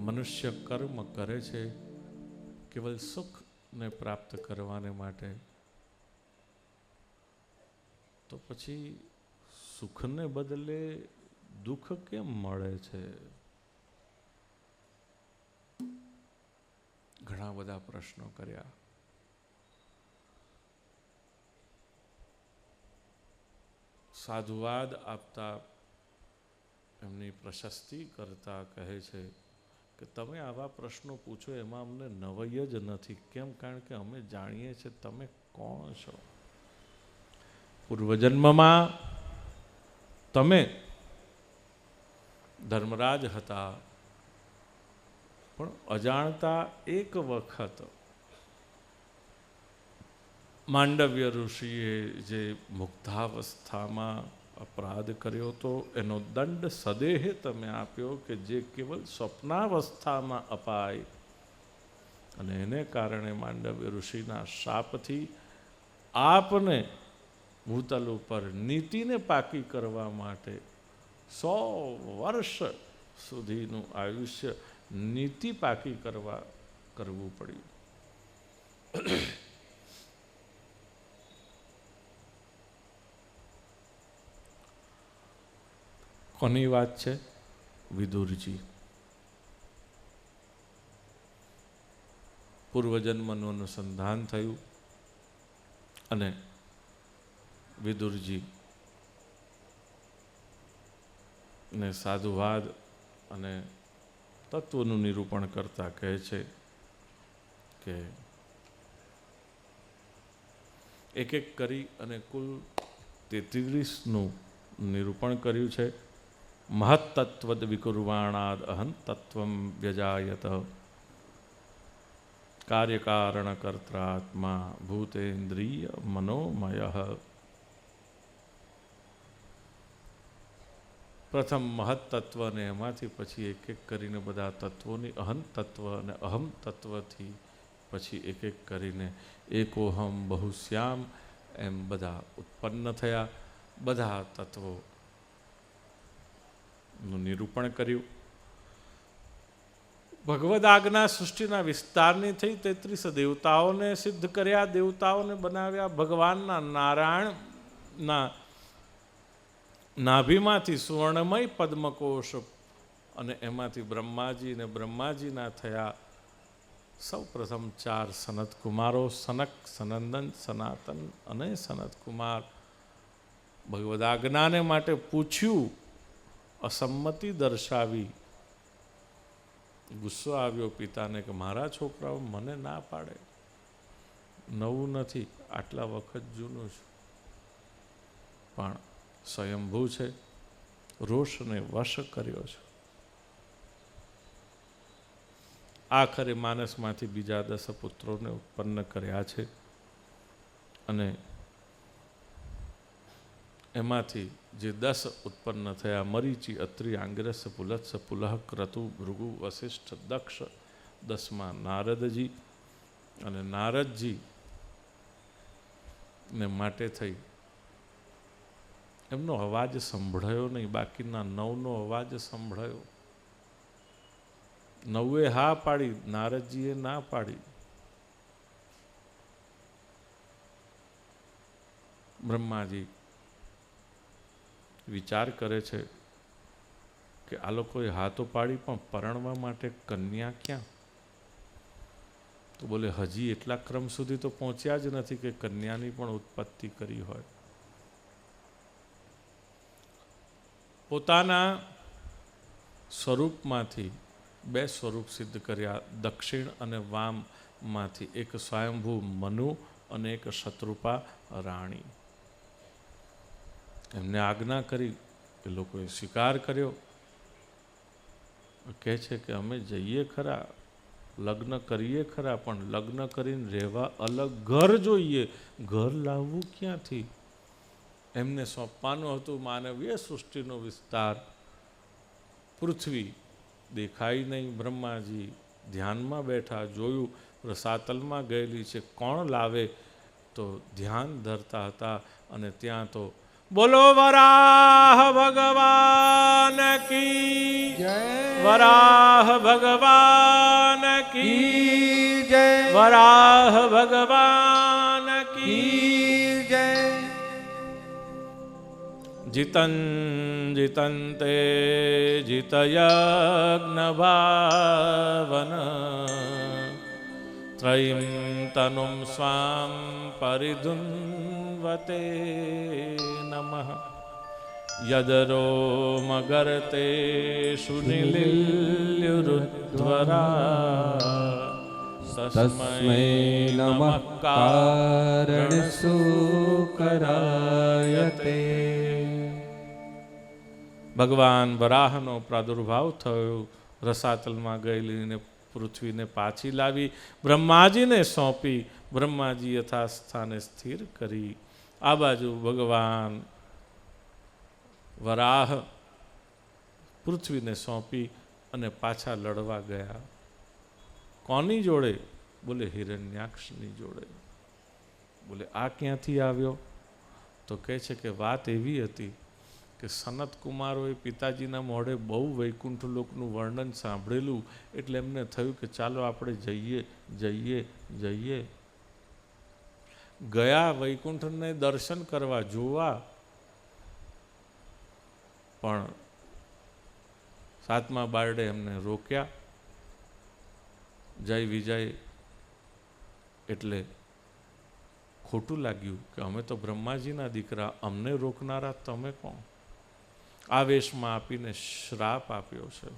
મનુષ્ય કર્મ કરે છે, કેવલ સુખને પ્રાપ્ત કરવાને માટે. તો પછી સુખને બદલે દુઃખ કેમ મળે છે? ઘણા બધા પ્રશ્નો કર્યા. સાધુવાદ આપતા એમની પ્રશસ્તિ કરતા કહે છે કે તમે આવા પ્રશ્નો પૂછો, એમાં અમને નવાઈ જ નથી. કેમ? કારણ કે અમે જાણીએ છીએ તમે કોણ છો. પૂર્વજન્મમાં તમે ધર્મરાજ હતા, પણ અજાણતા એક વખત માંડવ્ય ઋષિએ જે મુગ્ધાવસ્થામાં અપરાધ કર્યો તો એનો દંડ સદેહ તમે આપ્યો કે જે કેવલ સ્વપ્નાવસ્થામાં અપાય. અને એને કારણે માંડવ્ય ઋષિના શાપથી આપને ભૂતલ ઉપર નીતિને પાકી કરવા માટે સો વર્ષ સુધીનું આયુષ્ય નીતિ પાકી કરવા કરવું પડ્યું. કોની વાત છે? વિદુરજી. પૂર્વજન્મનું અનુસંધાન થયું અને વિદુરજી ને સાધુવાદ અને તત્વનું નિરૂપણ કરતા કહે છે કે એક એક કરી અને કુલ તેત્રીસનું નિરૂપણ કર્યું છે. મહત્તત્વદ વિકુર્વાણાદ અહં તત્વ વ્યજાયત કાર્યકારણકર્ત્રાત્મા ભૂતેન્દ્રિય મનોમય પ્રથમ મહત્તત્વ અને એમાંથી પછી એક એક કરીને બધા તત્વોની અહં તત્વ અને અહમ તત્વથી પછી એક એક કરીને એકોહમ બહુશ્યામ એમ બધા ઉત્પન્ન થયા બધા તત્વો નું નિરૂપણ કર્યું. ભગવદ આજ્ઞા સૃષ્ટિના વિસ્તારની થઈ તેત્રીસ દેવતાઓને સિદ્ધ કર્યા, દેવતાઓને બનાવ્યા. ભગવાનના નારાયણના નાભીમાંથી સુવર્ણમય પદ્મકોશ અને એમાંથી બ્રહ્માજી ને બ્રહ્માજીના થયા સૌ પ્રથમ ચાર સનત કુમારો સનક, સનંદન, સનાતન અને સનતકુમાર. ભગવદ આજ્ઞાને માટે પૂછ્યું અસંમતિ દર્શાવી ગુસ્સો આવ્યો પિતાને કે મારા છોકરાઓ મને ના પાડે. નવું નથી, આટલા વખત જૂનું છે. પણ સ્વયંભૂ છે, રોષને વશ કર્યો છે. આખરે માનસમાંથી બીજા દસ પુત્રોને ઉત્પન્ન કર્યા છે અને એમાંથી જે દસ ઉત્પન્ન થયા, મરીચી, અત્રિ, આંગ્રસ, પુલત્સ પુલહ ક્રતુ ભૃગુ વશિષ્ઠ દક્ષ, દસમાં નારદજી અને નારદજી ને માટે થઈ. એમનો અવાજ સંભળાયો નહીં, બાકીના નવનો અવાજ સંભળાયો. નવે હા પાડી, નારદજીએ ના પાડી. બ્રહ્માજી વિચાર કરે છે કે આ લોકોએ હાથો પાડી પણ પરણવા માટે કન્યા ક્યાં? તો બોલે, હજી એટલા ક્રમ સુધી તો પહોંચ્યા જ નથી કે કન્યાની પણ ઉત્પત્તિ કરી હોય. પોતાના સ્વરૂપમાંથી બે સ્વરૂપ સિદ્ધ કર્યા, દક્ષિણ અને વામમાંથી. એક સ્વયંભૂ મનુ અને એક શત્રુપા રાણી. એમને આજ્ઞા કરી એ લોકોએ સ્વીકાર કર્યો. કહે છે કે અમે જઈએ ખરા, લગ્ન કરીએ ખરા, પણ લગ્ન કરીને રહેવા અલગ ઘર જોઈએ. ઘર લાવવું ક્યાંથી? એમને સોંપવાનું હતું માનવીય સૃષ્ટિનો વિસ્તાર. પૃથ્વી દેખાય નહીં બ્રહ્માજી, ધ્યાનમાં બેઠા જોયું, રસાતલમાં ગયેલી છે, કોણ લાવે? તો ધ્યાન ધરતા હતા અને ત્યાં તો બોલો વરાહ ભગવાન કી. જય. વરાહ ભગવાન કી. જય. વરાહ ભગવાન કી. જય. જીતન જીતંતે જીતયજ્ઞ ભાવન ત્રયીમ તનુમ સ્વામ નમઃ યદરો મગરતે સુનિલિલ્યુરુદ્ધરા તસ્મૈ નમઃ કારણ સુકરાયતે ભગવાન વરાહનો પ્રાદુર્ભાવ થયો, રસાતલમાં ગયેલીને પૃથ્વીને પાછી લાવી, બ્રહ્માજીને સોંપી, બ્રહ્માજી યથાસ્થાને સ્થિર કરી. આ બાજુ ભગવાન વરાહ પૃથ્વીને સોંપી અને પાછા લડવા ગયા. કોની જોડે? બોલે હિરણ્યાક્ષની જોડે. બોલે, આ ક્યાંથી આવ્યો? તો કહે છે કે વાત એવી હતી કે સનત કુમારોએ પિતાજીના મોઢે બહુ વૈકુંઠ લોકનું વર્ણન સાંભળેલું એટલે એમને થયું કે ચાલો આપણે જઈએ જઈએ જઈએ. ગયા વૈકુંઠને દર્શન કરવા જોવા, પણ સાતમા બારડે એમને રોક્યા. જય વિજય એટલે ખોટું લાગ્યું કે અમે તો બ્રહ્માજીના દીકરા, અમને રોકનારા તમે કોણ? આવેશમાં આપીને શ્રાપ આપ્યો છે.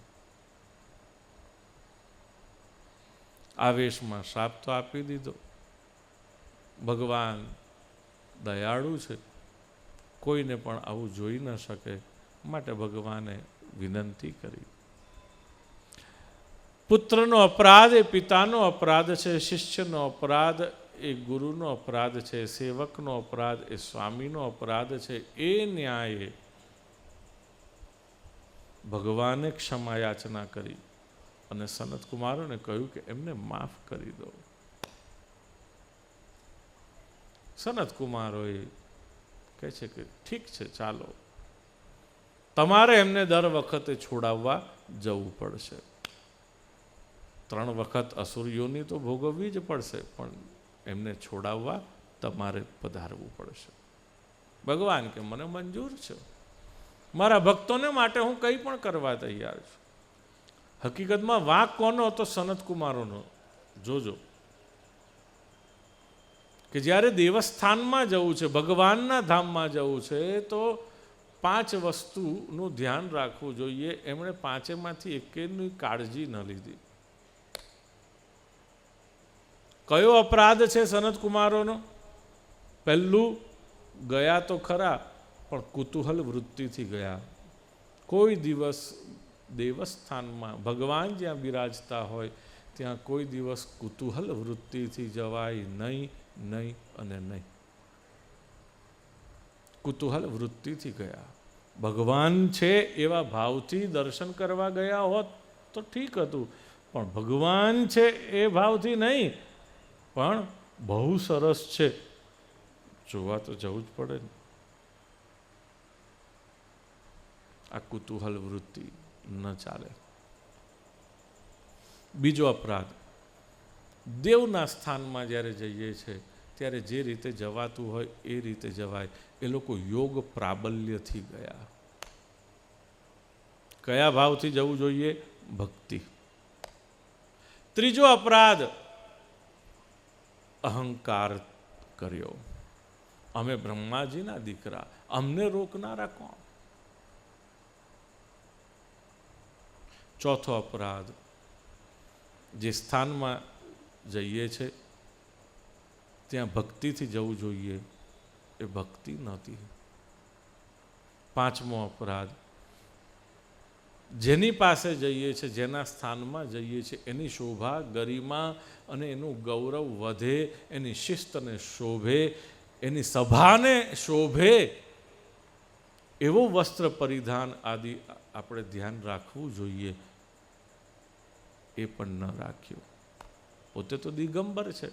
આવેશમાં શ્રાપ તો આપી દીધો. ભગવાન દયાળુ છે. કોઈને પણ આવું જોઈ ન શકે માટે ભગવાને વિનંતી કરી. પુત્રનો અપરાધ એ પિતાનો અપરાધ છે, શિષ્યનો અપરાધ એ ગુરુનો અપરાધ છે, સેવકનો અપરાધ એ સ્વામીનો અપરાધ છે. એ ન્યાયે ભગવાને ક્ષમા યાચના કરી અને સનત કુમારોને કહ્યું કે એમને માફ કરી દો. સનત કુમારોએ કહે છે કે ઠીક છે, ચાલો. તમારે એમને દર વખતે છોડાવવા જવું પડશે. ત્રણ વખત અસુરીઓની તો ભોગવવી જ પડશે, પણ એમને છોડાવવા તમારે પધારવું પડશે. ભગવાન કે, મને મંજૂર છે. મારા ભક્તોને માટે હું કંઈ પણ કરવા તૈયાર છું. હકીકતમાં વાંક કોનો હતો સનત કુમારોનો જોજો. કે જ્યારે દેવસ્થાનમાં જવું છે, ભગવાનના ધામમાં જવું છે, તો પાંચ વસ્તુનું ધ્યાન રાખવું જોઈએ. એમણે પાંચેમાંથી એકેની કાળજી ન લીધી. કયો અપરાધ છે સનતકુમારોનો? પહેલું, ગયા તો ખરા, પણ કુતૂહલ વૃત્તિથી ગયા. કોઈ દિવસ દેવસ્થાનમાં ભગવાન જ્યાં બિરાજતા હોય, ત્યાં કોઈ દિવસ કુતૂહલ વૃત્તિથી જવાય નહીં. નહીં અને નહીં. કુતૂહલ વૃત્તિથી ગયા. ભગવાન છે એવા ભાવથી દર્શન કરવા ગયા હોત તો ઠીક હતું. પણ ભગવાન છે એ ભાવથી નહીં. પણ બહુ સરસ છે. જોવા તો જવું જ પડે ને. આ કુતૂહલ વૃત્તિ ન ચાલે. બીજો અપરાધ. દેવના સ્થાનમાં જ્યારે જઈએ છે, ત્યારે જે રીતે જવાતું હોય એ રીતે જવાય. એ લોકો યોગ પ્રાબલ્યથી ગયા. કયા ભાવથી જવું જોઈએ? ભક્તિ. ત્રીજો અપરાધ, અહંકાર કર્યો. અમે બ્રહ્માજીના દીકરા, અમને રોકનારા કોણ? ચોથો અપરાધ, જે સ્થાનમાં જઈએ છે. ત્યાં ભક્તિથી જવું જોઈએ એ ભક્તિ નહોતી. પાંચમો અપરાધ. જેની પાસે જઈએ છે, જેના સ્થાનમાં જઈએ છીએ એની શોભા, ગરિમા અને એનું ગૌરવ વધે, એની શિસ્તને શોભે, એની સભાને શોભે, એવો વસ્ત્ર પરિધાન આદિ આપણે ધ્યાન રાખવું જોઈએ. એ પણ ન રાખ્યું. પોતે તો દિગંબર છે.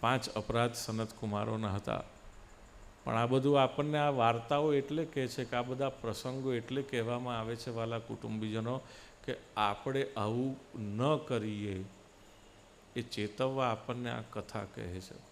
પાંચ અપરાધ સનત કુમારોના હતા. પણ આ બધું આપણને આ વાર્તાઓ એટલે કહે છે કે આ બધા પ્રસંગો એટલે કહેવામાં આવે છે વાલા કુટુંબીજનો કે આપણે આવું ન કરીએ એ ચેતવવા આપણને આ કથા કહે છે.